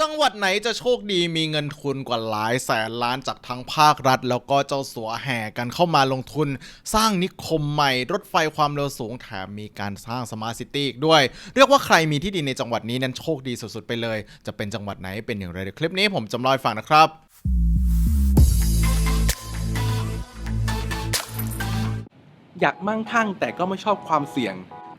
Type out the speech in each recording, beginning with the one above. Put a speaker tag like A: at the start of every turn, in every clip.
A: จังหวัดไหนจะโชคดีมีเงินทุนกว่าหลายแสนล้านจากทั้งภาครัฐ แล้วก็เจ้าสัวแห่กันเข้ามาลงทุน สร้างนิคมใหม่ รถไฟความเร็วสูงแถมมีการสร้างสมาร์ทซิตี้อีกด้วย เรียกว่าใครมีที่ดินในจังหวัดนี้นั้นโชคดีสุดๆไปเลย จะเป็นจังหวัดไหนเป็นอย่างไรเดี๋ยวคลิปนี้ผมจำลองฟังนะครับ
B: อยากมั่งคั่งแต่ก็ไม่ชอบความเสี่ยง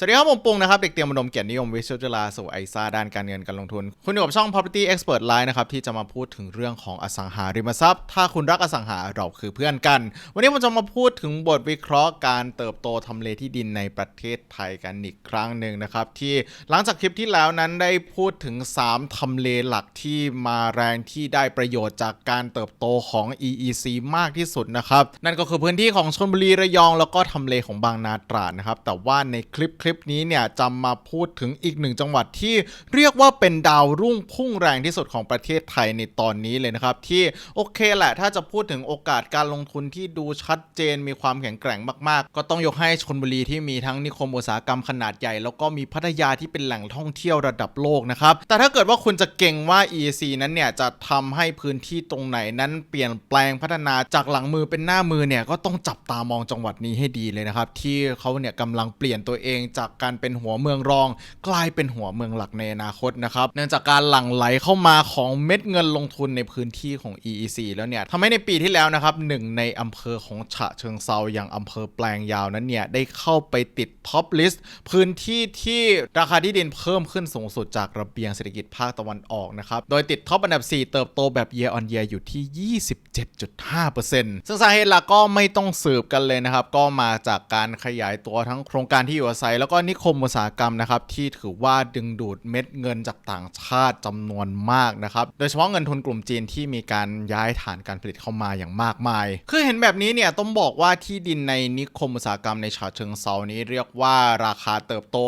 A: สวัสดีครับผมปุงนะครับ เด็กเตรียมอุดมเกียรตินิยมวิศวจุฬาสู่ไอซ่าด้านการเงินการลงทุน คุณอยู่กับช่อง property expert line นะครับ ที่จะมาพูดถึงเรื่องของอสังหาริมทรัพย์ ถ้าคุณรักอสังหาเราคือเพื่อนกัน วันนี้ผมจะมาพูดถึงบทวิเคราะห์การเติบโตทำเลที่ดินในประเทศไทยกันอีกครั้งหนึ่งนะครับ ที่หลังจากคลิปที่แล้วนั้นได้พูดถึง 3ทำเลหลักที่มาแรงที่ได้ประโยชน์จากการเติบโตของ EEC มากที่สุดนะครับนั่นก็คือพื้นที่ของชลบุรีระยอง แล้วก็ทำเลของบางนาตราดนะครับแต่ว่าในคลิปลิปนี้เนี่ยจะมาพูดถึงอีกหนึ่งจังหวัดที่เรียกว่าเป็นดาวรุ่งพุ่งแรงที่สุดของประเทศไทยในตอนนี้เลยนะครับ ที่โอเคแหละถ้าจะพูดถึงโอกาสการลงทุนที่ดูชัดเจนมีความแข็งแกร่งมาก ๆ ก็ต้องยกให้ชนบุรีที่มีทั้งนิคมอุตสาหกรรมขนาดใหญ่ แล้วก็มีพัทยาที่เป็นแหล่งท่องเที่ยวระดับโลกนะครับแต่ถ้าเกิดว่าคุณจะเก่งว่า EAC นั้นเนี่ยจะทำให้พื้นที่ตรงไหนนั้นเปลี่ยนแปลงพัฒนาจากหลังมือเป็นหน้ามือเนี่ยก็ต้องจับตามองจังหวัดนี้ให้ดีเลยนะครับที่เขาเนี่ยกำลังเปลี่ยนตัวเองจากการเป็นหัวเมืองรอง กลายเป็นหัวเมืองหลักในอนาคตนะครับเนื่องจากการหลั่งไหลเข้ามาของเม็ดเงินลงทุนในพื้นที่ของ EEC แล้วเนี่ยทำให้ในปีที่แล้วนะครับหนึ่งในอำเภอของฉะเชิงเซาอย่างอำเภอแปลงยาวนั้นเนี่ยได้เข้าไปติดท็อปลิสต์พื้นที่ที่ราคาที่ดินเพิ่มขึ้นสูงสุดจากระเบียงเศรษฐกิจภาคตะวันออกนะครับโดยติดท็อปอันดับ 4 เติบโตแบบ year on year อยู่ที่ 27.5%ซึ่งสาเหตุหลักก็ไม่ต้องสืบกันเลยนะครับก็มาจากการขยายตัวทั้งโครงการที่อยู่อาศัยแล้วก็นิคมอุตสาหกรรมนะครับที่ถือว่าดึงดูดเม็ดเงินจากต่างชาติจำนวนมากนะครับ โดยเฉพาะเงินทุนกลุ่มจีนที่มีการย้ายฐานการผลิตเข้ามาอย่างมากมาย คือเห็นแบบนี้เนี่ยต้องบอกว่าที่ดินในนิคมอุตสาหกรรมในฉะเชิงเซานี้เรียกว่าราคาเติบโต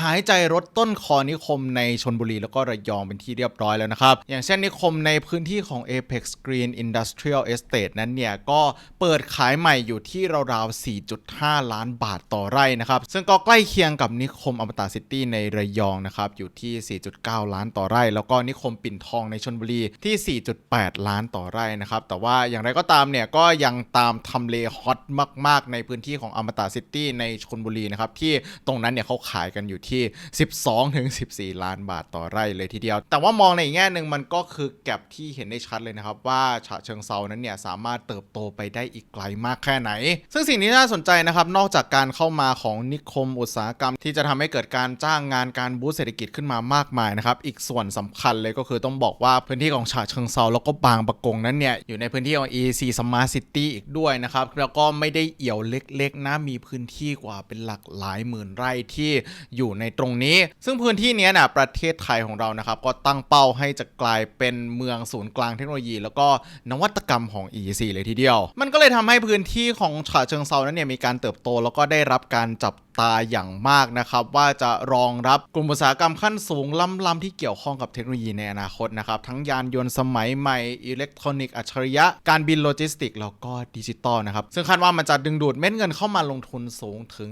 A: หายใจรถต้นคอนิคมในชนบุรีแล้วก็ระยองเป็นที่เรียบร้อยแล้วนะครับ อย่างเช่นนิคมในพื้นที่ของ Apex Green Industrial Estate นั้นเนี่ยก็เปิดขายใหม่อยู่ที่ราวๆ4.5 ล้านบาทต่อไร่นะครับ ซึ่งก็ใกล้เคียงียงกับนิคมอมตะซิตี้ในระยองนะครับอยู่ที่ 4.9 ล้านต่อไร่ แล้วก็นิคมปิ่นทองในชนบุรีที่ 4.8 ล้านต่อไร่นะครับแต่ว่าอย่างไรก็ตามเนี่ยก็ยังตามทำเลฮอตมาก ๆ ในพื้นที่ของอมตะซิตี้ในชนบุรีนะครับที่ตรงนั้นเนี่ยเขาขายกันอยู่ที่ 12-14 ล้านบาทต่อไร่เลยทีเดียว แต่ว่ามองในแง่หนึ่งมันก็คือแก็บที่เห็นได้ชัดเลยนะครับว่าฉะเชิงเซานั้นเนี่ยสามารถเติบโตไปได้อีกไกลมากแค่ไหน ซึ่งสิ่งที่น่าสนใจนะครับนอกจากการเข้ามาของนิคมอุตสาหกรรมที่จะทำให้เกิดการจ้างงานการบูสต์เศรษฐกิจขึ้นมามากมายนะครับ อีกส่วนสำคัญเลยก็คือต้องบอกว่าพื้นที่ของฉะเชิงเซาแล้วก็บางปะกงนั้นเนี่ยอยู่ในพื้นที่ของ EC Smart City อีกด้วยนะครับ แล้วก็ไม่ได้เอี่ยวเล็กๆนะมีพื้นที่กว่าเป็นหลักหลายหมื่นไร่ที่อยู่ในตรงนี้ ซึ่งพื้นที่นี้นะประเทศไทยของเรานะครับก็ตั้งเป้าให้จะกลายเป็นเมืองศูนย์กลางเทคโนโลยี แล้วก็นวัตกรรมของ EC เลยทีเดียว มันก็เลยทำให้พื้นที่ของฉะเชิงเซานั้นเนี่ยมีการเติบโตแล้วก็ได้รับการจับ ตาอย่างมากนะครับ ว่าจะรองรับกลุ่มอุตสาหกรรมขั้นสูงล้ำๆที่เกี่ยวข้องกับเทคโนโลยีในอนาคตนะครับ ทั้งยานยนต์สมัยใหม่อิเล็กทรอนิกส์อัจฉริยะ การบินโลจิสติกส์แล้วก็ดิจิตอลนะครับ ซึ่งคาดว่ามันจะดึงดูดเม็ดเงินเข้ามาลงทุนสูงถึง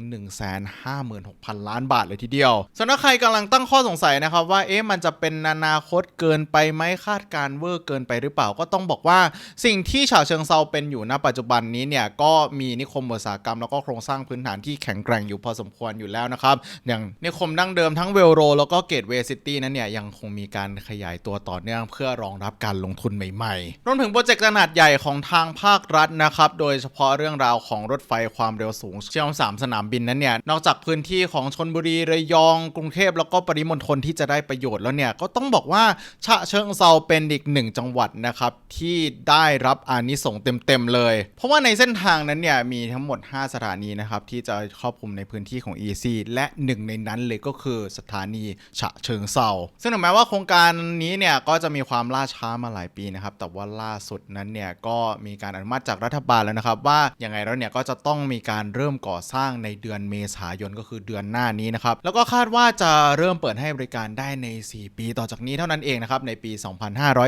A: 156,000 ล้านบาทเลยทีเดียวส่วนถ้าใครกำลังตั้งข้อสงสัยนะครับว่าเอ๊ะมันจะเป็นอนาคตเกินไปไหมคาดการ์เวอร์เกินไปหรือเปล่าก็ต้องบอกว่าสิ่งที่ฉะเชิงเซาเป็นอยู่ณปัจจุบันนี้เนี่ยก็มีนิคมอุตสาหกรรมแล้วก็โครงสร้างพื้นฐานที่แข็งแกร่งอยู่พอสมควรอยู่แล้วนะครับ อย่างนิคมดั้งเดิมทั้งเวลโร แล้วก็เกตเวย์ซิตี้นั้นเนี่ยยังคงมีการขยายตัวต่อเนื่องเพื่อรองรับการลงทุนใหม่ๆ รวมถึงโปรเจกต์ขนาดใหญ่ของทางภาครัฐนะครับ โดยเฉพาะเรื่องราวของรถไฟความเร็วสูงเชื่อมสามสนามบินนั้นเนี่ย นอกจากพื้นที่ของชนบุรี ระยอง กรุงเทพแล้วก็ปริมณฑลที่จะได้ประโยชน์แล้วเนี่ย ก็ต้องบอกว่าฉะเชิงเซาเป็นอีกหนึ่งจังหวัดนะครับที่ได้รับอานิสงส์เต็มๆเลย เพราะว่าในเส้นทางนั้นเนี่ยมีทั้งหมด 5 สถานีนะครับที่จะครอบคลุมในพื้นพื้นที่ของ EC และหนึ่งในนั้นเลยก็คือสถานีฉะเชิงเซาซึ่งถึงแม้ว่าโครงการนี้เนี่ยก็จะมีความล่าช้ามาหลายปีนะครับ แต่ว่าล่าสุดนั้นเนี่ยก็มีการอนุมัติจากรัฐบาลแล้วนะครับว่ายังไงแล้วเนี่ยก็จะต้องมีการเริ่มก่อสร้างในเดือนเมษายนก็คือเดือนหน้านี้นะครับแล้วก็คาดว่าจะเริ่มเปิดให้บริการได้ใน 4 ปีต่อจากนี้เท่านั้นเองนะครับในปี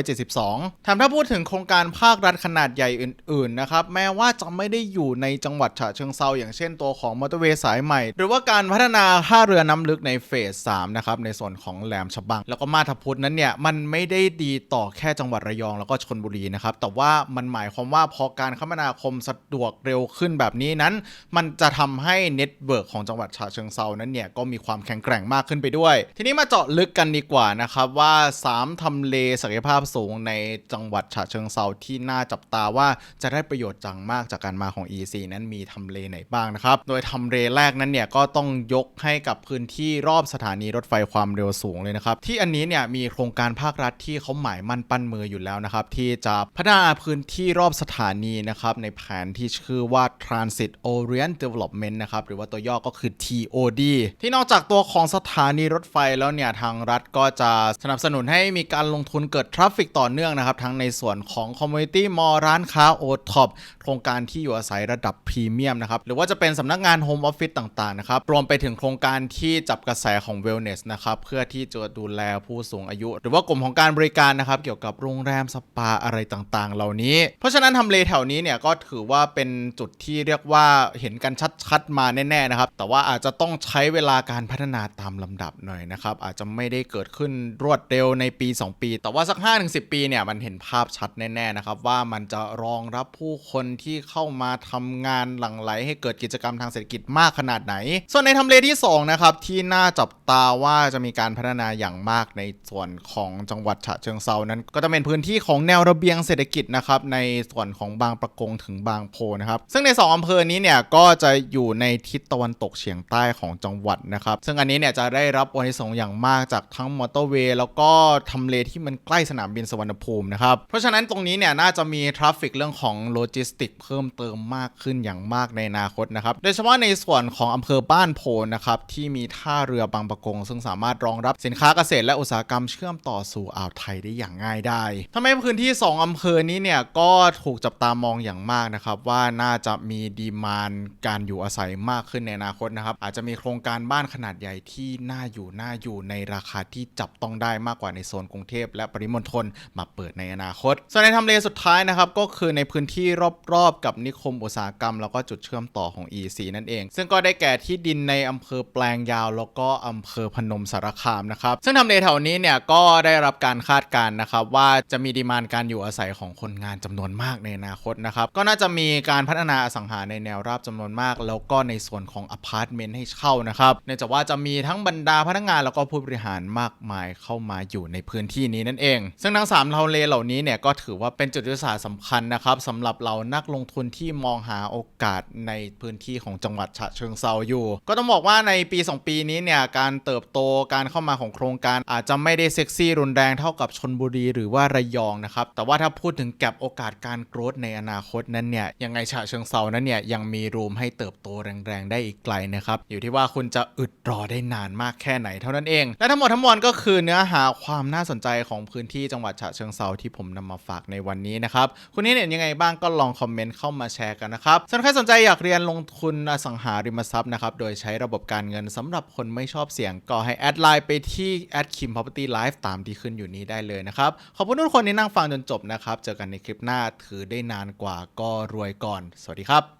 A: 2572ทำถ้าพูดถึงโครงการภาครัฐขนาดใหญ่อื่นๆนะครับแม้ว่าจะไม่ได้อยู่ในจังหวัดฉะเชิงเซาอย่างเช่นตัวของมอเตอร์เวย์สายใหม่หรือว่าการพัฒนาท่าเรือน้ำลึกในเฟส3นะครับในส่วนของแหลมฉบัง แล้วก็มาทพุทธนั้นเนี่ยมันไม่ได้ดีต่อแค่จังหวัดระยองแล้วก็ชนบุรีนะครับแต่ว่ามันหมายความว่าพอการคมนาคมสะดวกเร็วขึ้นแบบนี้นั้น มันจะทำให้เน็ตเวิร์กของจังหวัดฉะเชิงเซานั้นเนี่ยก็มีความแข็งแกร่งมากขึ้นไปด้วย ทีนี้มาเจาะลึกกันดีกว่านะครับว่า 3ทำเลศักยภาพสูงในจังหวัดฉะเชิงเซาที่น่าจับตาว่าจะได้ประโยชน์จังมากจากการมาของ EC นั้นมีทำเลไหนบ้างนะครับโดยทำเลแรกนั้นเนี่ยก็ต้องยกให้กับพื้นที่รอบสถานีรถไฟความเร็วสูงเลยนะครับ ที่อันนี้เนี่ยมีโครงการภาครัฐที่เขาหมายมั่นปั้นมืออยู่แล้วนะครับ ที่จะพัฒนาพื้นที่รอบสถานีนะครับ ในแผนที่ชื่อว่า Transit Orient Development นะครับ หรือว่าตัวย่อก็คือ TOD ที่นอกจากตัวของสถานีรถไฟแล้วเนี่ยทางรัฐก็จะสนับสนุนให้มีการลงทุนเกิดทราฟฟิกต่อเนื่องนะครับ ทั้งในส่วนของ Community Mall ร้านค้า o t o p โครงการที่อยู่อาศัยระดับพรีเมียมนะครับหรือว่าจะเป็นสำนักงาน Home Office ต่างๆนะครับรวมไปถึงโครงการที่จับกระแสของ Wellness นะครับเพื่อที่จะดูแลผู้สูงอายุ หรือว่ากลุ่มของการบริการนะครับเกี่ยวกับโรงแรมสปาอะไรต่างๆ เหล่านี้ เพราะฉะนั้นทำเลแถวนี้เนี่ยก็ถือว่าเป็นจุดที่เรียกว่าเห็นกันชัดๆมาแน่ๆนะครับแต่ว่าอาจจะต้องใช้เวลาการพัฒนาตามลำดับหน่อยนะครับอาจจะไม่ได้เกิดขึ้นรวดเร็วในปี 2 ปี แต่ว่าสัก 5-10 ปีเนี่ยมันเห็นภาพชัดแน่ๆนะครับว่ามันจะรองรับผู้คนที่เข้ามาทำงานหลั่งไหลให้เกิดกิจกรรมทางเศรษฐกิจมากขนาดไหนส่วนในทำเลที่2นะครับที่น่าจับตาว่าจะมีการพัฒนาอย่างมากในส่วนของจังหวัดฉะเชิงเซานั้น ก็จะเป็นพื้นที่ของแนวระเบียงเศรษฐกิจนะครับในส่วนของบางประกงถึงบางโพนะครับซึ่งใน 2อำเภอนี้เนี่ยก็จะอยู่ในทิศตะวันตกเฉียงใต้ของจังหวัดนะครับซึ่งอันนี้เนี่ยจะได้รับอนิสงอย่างมากจากทั้งมอเตอร์เวย์แล้วก็ทำเลที่มันใกล้สนามบินสวรรณภูมินะครับเพราะฉะนั้นตรงนี้เนี่ยน่าจะมีทราฟฟิกเรื่องของโลจิสติกเพิ่มเติมมากขึ้นอย่างมากในอนาคตนะครับโดยเฉพาะในส่วนของออำเภอบ้านโพนนะครับที่มีท่าเรือบางประกง ซึ่งสามารถรองรับสินค้าเกษตรและอุตสาหกรรมเชื่อมต่อสู่อ่าวไทยได้อย่างง่ายได้ทำให้พื้นที่ 2 อำเภอนี้เนี่ยก็ถูกจับตามองอย่างมากนะครับว่าน่าจะมีดีมานการอยู่อาศัยมากขึ้นในอนาคตนะครับอาจจะมีโครงการบ้านขนาดใหญ่ที่น่าอยู่น่าอยู่ในราคาที่จับต้องได้มากกว่าในโซนกรุงเทพและปริมณฑลมาเปิดในอนาคต ส่วนในทำเลสุดท้ายนะครับก็คือในพื้นที่รอบๆ กับนิคมอุตสาหกรรม แล้วก็จุดเชื่อมต่อของ EC นั่นเอง ซึ่งก็ได้แก่ที่ดินในอำเภอแปลงยาว แล้วก็อำเภอพนมสารคามนะครับ ซึ่งทำเลแถวนี้เนี่ยก็ได้รับการคาดการณ์นะครับ ว่าจะมีดีมานการอยู่อาศัยของคนงานจำนวนมากในอนาคตนะครับ ก็น่าจะมีการพัฒนาอสังหาในแนวราบจำนวนมาก แล้วก็ในส่วนของอพาร์ตเมนต์ให้เช่านะครับเนื่องจากว่าจะมีทั้งบรรดาพนักงานแล้วก็ผู้บริหารมากมายเข้ามาอยู่ในพื้นที่นี้นั่นเอง ซึ่งทั้งสามทำเลเหล่านี้เนี่ยก็ถือว่าเป็นจุดยุทธศาสตร์สำคัญนะครับสำหรับเรานักลงทุนที่มองหาโอกาสในพื้นที่ของจังหวัดฉะเชิงเซาอยู่ ก็ต้องบอกว่าในปี 2 ปีนี้เนี่ยการเติบโตการเข้ามาของโครงการอาจจะไม่ได้เซ็กซี่รุนแรงเท่ากับชนบุรีหรือว่าระยองนะครับแต่ว่าถ้าพูดถึงแก็บโอกาสการโกรธในอนาคตนั้นเนี่ยยังไงฉะเชิงเซานั้นเนี่ยยังมีรูมให้เติบโตแรงๆได้อีกไกลนะครับอยู่ที่ว่าคุณจะอึดรอได้นานมากแค่ไหนเท่านั้นเอง และทั้งหมดทั้งมวลก็คือเนื้อหาความน่าสนใจของพื้นที่จังหวัดฉะเชิงเซาที่ผมนำมาฝากในวันนี้นะครับคุณนี่เห็นยังไงบ้างก็ลองคอมเมนต์เข้ามาแชร์กันนะครับส่วนใครสนใจอยากเรียนลงทุนอสังหาริมทรัพย์นะครับ โดยใช้ระบบการเงินสำหรับคนไม่ชอบเสี่ยง ก็ให้แอดไลน์ไปที่แอดคิมพ property life ตามที่ขึ้นอยู่นี้ได้เลยนะครับ ขอบคุณทุกคนที่นั่งฟังจนจบนะครับ เจอกันในคลิปหน้าถือได้นานกว่าก็รวยก่อน สวัสดีครับ